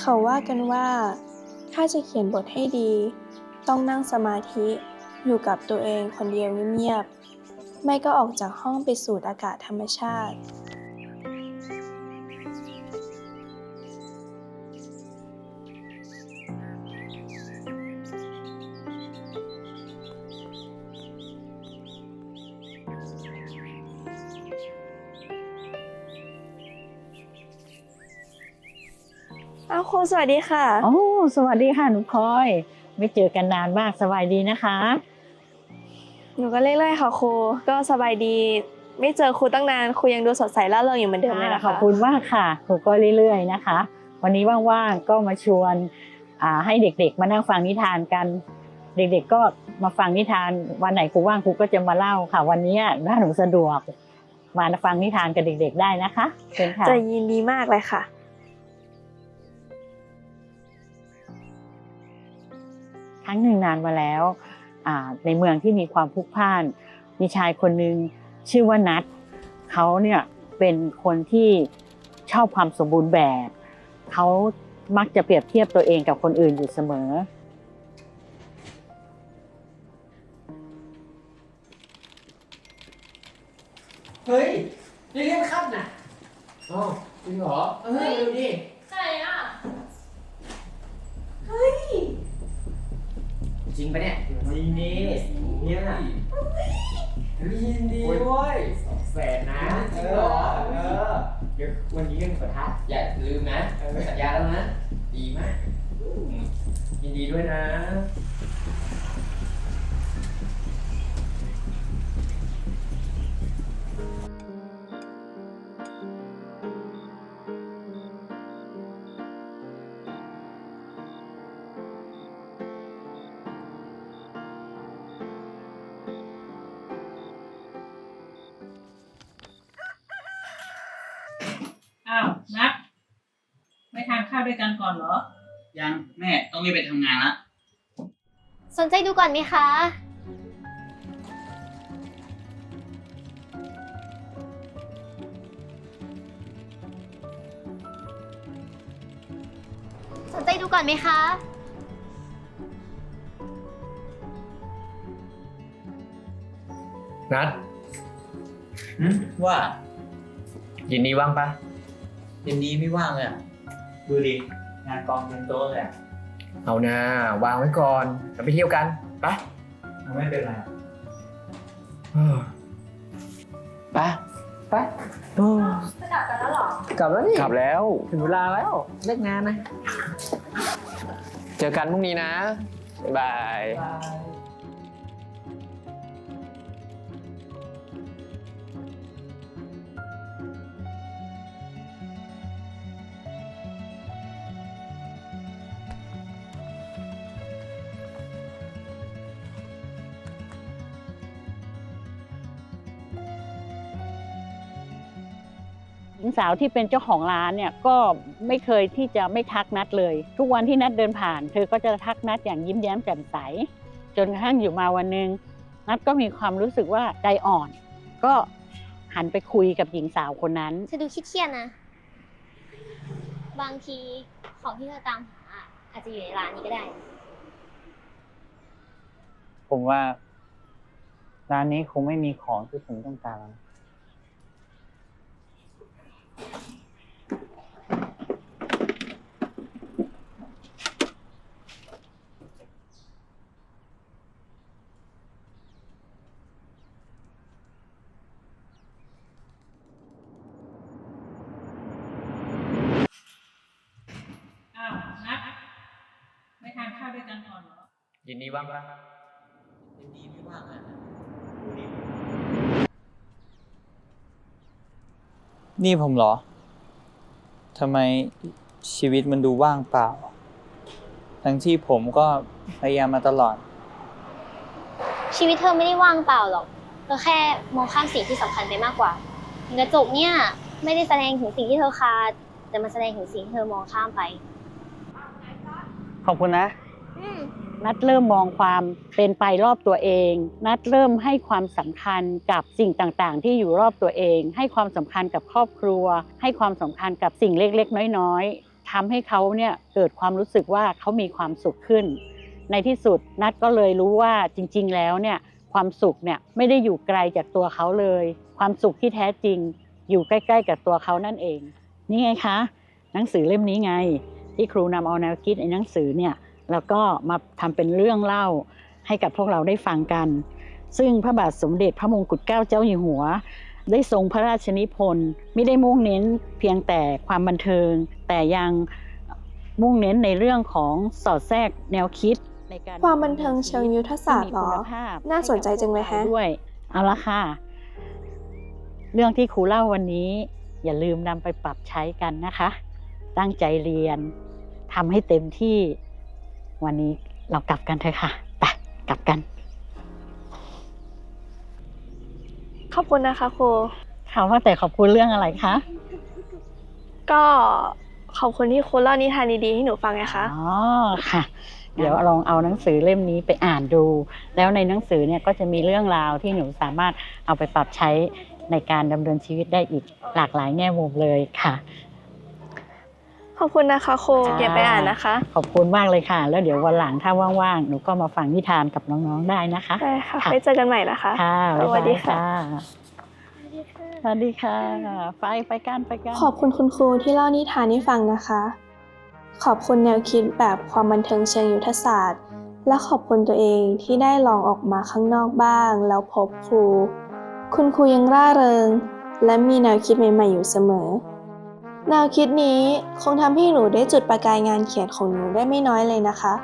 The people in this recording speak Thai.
เขาว่ากันว่า ถ้าจะเขียนบทให้ดี ต้องนั่งสมาธิอยู่กับตัวเองคนเดียวเงียบๆไม่ก็ออกจากห้องไปสูดอากาศธรรมชาติ อ้าวครูสวัสดีค่ะ โอ้สวัสดีค่ะหนูพลอย ไม่เจอกันนานมากสบายดีนะคะ หนูก็เรื่อยๆค่ะครูก็สบายดี ไม่เจอครูตั้งนานครูยังดูสดใสร่าเริงอยู่เหมือนเดิมเลยนะคะขอบคุณมากค่ะหนูก็เรื่อยๆนะคะ วันนี้ว่างๆก็มาชวนอ่าให้เด็กๆ มานั่งฟังนิทานกัน เด็กๆก็มาฟังนิทาน วันไหนครูว่างครูก็จะมาเล่าค่ะ วันนี้ถ้าหนูสะดวก มาฟังนิทานกับเด็ก ๆ ได้นะคะเชิญค่ะ จะยินดีมากเลยค่ะ ครั้งหนึ่งนานมาแล้วอ่าในเมืองที่มีความพลุกพล่าน มีชายคนหนึ่งชื่อว่านัทเขาเนี่ยเป็นคนที่ชอบความสมบูรณ์แบบเขามักจะเปรียบเทียบตัวเองกับคนอื่นอยู่เสมอ เฮ้ยนี่เรียกขั้นน่ะอ๋อจริงเหรอ เออดูดิใช่อะ จริ งปะเนี่ยจริงดิเนี่ยเฮ้ยยินดีเว้ยสองแสนนะเออเออเดี๋ยววันนี้ยังประทัดอย่าลืมนะเออสัญญาแล้วนะ ดีมากอืมยินดีด้วยนะ ด้วยกันก่อนเหรอ ยังแม่ต้องรีบไปทำงานละ สนใจดูก่อนไหมคะ สนใจดูก่อนไหมคะ นัดว่ายินดีว่างปะเย็นดีไม่ว่างเลยอะ ดูดิงานกองเต็มโต๊ะเลยอะเอานะ วางไว้ก่อนเราไปเที่ยวกันไปะไม่เป็นไรไปไปกลับกันแล้วหรอกลับแล้วนี่กลับแล้ว ถึงเวลาแล้วเลิกงานนะ เจอกันพรุ่งนี้นะ บ๊ายบายหญิง สาวที่เป็นเจ้าของร้านเนี่ยก็ไม่เคยที่จะไม่ทักนัดเลย ทุกวันที่นัดเดินผ่าน เธอก็จะทักนัดอย่างยิ้มแย้มแจ่มใส จนกระทั่งอยู่มาวันหนึ่งนัดก็มีความรู้สึกว่าใจอ่อน ก็หันไปคุยกับหญิงสาวคนนั้น เธอดูเครียดๆนะ บางทีของที่เธอตามหาอาจจะอยู่ในร้านนี้ก็ได้ ผมว่าร้านนี้คงไม่มีของที่ผมต้องการแล้วนะ อ้าวนัดไม่ทานข้าวด้วยกันก่อนเหรอยินดีว่างปะเย็นดีไม่ว่างเลยอะดูดิ นี่ผมเหรอ ทำไมชีวิตมันดูว่างเปล่า ทั้งที่ผมก็พยายามมาตลอด ชีวิตเธอไม่ได้ว่างเปล่าหรอก เธอแค่มองข้ามสิ่งที่สำคัญไปมากกว่ากระจกเนี่ยไม่ได้แสดงถึงสิ่งที่เธอขาด แต่มันแสดงถึงสิ่งที่เธอมองข้ามไป ขอบคุณนะ นัดเริ่มมองความเป็นไปรอบตัวเอง นัดเริ่มให้ความสำคัญกับสิ่งต่างๆ ที่อยู่รอบตัวเอง ให้ความสำคัญกับครอบครัว ให้ความสำคัญกับสิ่งเล็กๆ น้อยๆทำให้เขาเนี่ยเกิดความรู้สึกว่าเขามีความสุขขึ้น ในที่สุดนัดก็เลยรู้ว่าจริง ๆ แล้วเนี่ยความสุขเนี่ยไม่ได้อยู่ไกลจากตัวเขาเลย ความสุขที่แท้จริง อยู่ใกล้ ๆ กับตัวเขานั่นเอง นี่ไงคะ หนังสือเล่มนี้ไง ที่ครูนำเอาแนวคิดในหนังสือเนี่ย แล้วก็มาทำเป็นเรื่องเล่าให้กับพวกเราได้ฟังกัน ซึ่งพระบาทสมเด็จพระมงกุฎเกล้าเจ้าอยู่หัว ได้ทรงพระราชนิพนธ์ไม่ได้มุ่งเน้นเพียงแต่ความบันเทิง แต่ยังมุ่งเน้นในเรื่องของสอดแทรกแนวคิดในการความบันเทิงเชิงยุทธศาสตร์เหรอที่มีคุณภาพน่าสนใจจังเลยแฮะด้วยเอาละค่ะ เรื่องที่ครูเล่าวันนี้ อย่าลืมนำไปปรับใช้กันนะคะ ตั้งใจเรียนทำให้เต็มที่ วันนี้เรากลับกันเถอะค่ะไปกลับกัน ขอบคุณนะคะครูค่ะว่าแต่ขอบคุณเรื่องอะไรคะก็ขอบคุณที่ครูเล่านิทานดีๆให้หนูฟังไงคะอ๋อค่ะ เดี๋ยวลองเอาหนังสือเล่มนี้ไปอ่านดู แล้วในหนังสือเนี่ยก็จะมีเรื่องราวที่หนูสามารถเอาไปปรับใช้ในการดำเนินชีวิตได้อีกหลากหลายแง่มุมเลยค่ะ ขอบคุณนะคะครูค่ะเก็บไปอ่านนะคะ ขอบคุณมากเลยค่ะ แล้วเดี๋ยววันหลังถ้าว่างๆ หนูก็มาฟังนิทานกับน้องๆได้นะคะได้ค่ะค่ะไว้เจอกันใหม่นะคะ ค่ะสวัสดีค่ะสวัสดีค่ะ ไปไปกันไปกันขอบคุณคุณครูที่เล่านิทานให้ฟังนะคะ ขอบคุณแนวคิดแบบความบันเทิงเชิงยุทธศาสตร์ และขอบคุณตัวเองที่ได้ลองออกมาข้างนอกบ้าง แล้วพบครู คุณครูยังร่าเริง และมีแนวคิดใหม่ ๆ อยู่เสมอ แนวคิดนี้คงทำให้หนูได้จุดประกายงานเขียนของหนูได้ไม่น้อยเลยนะคะ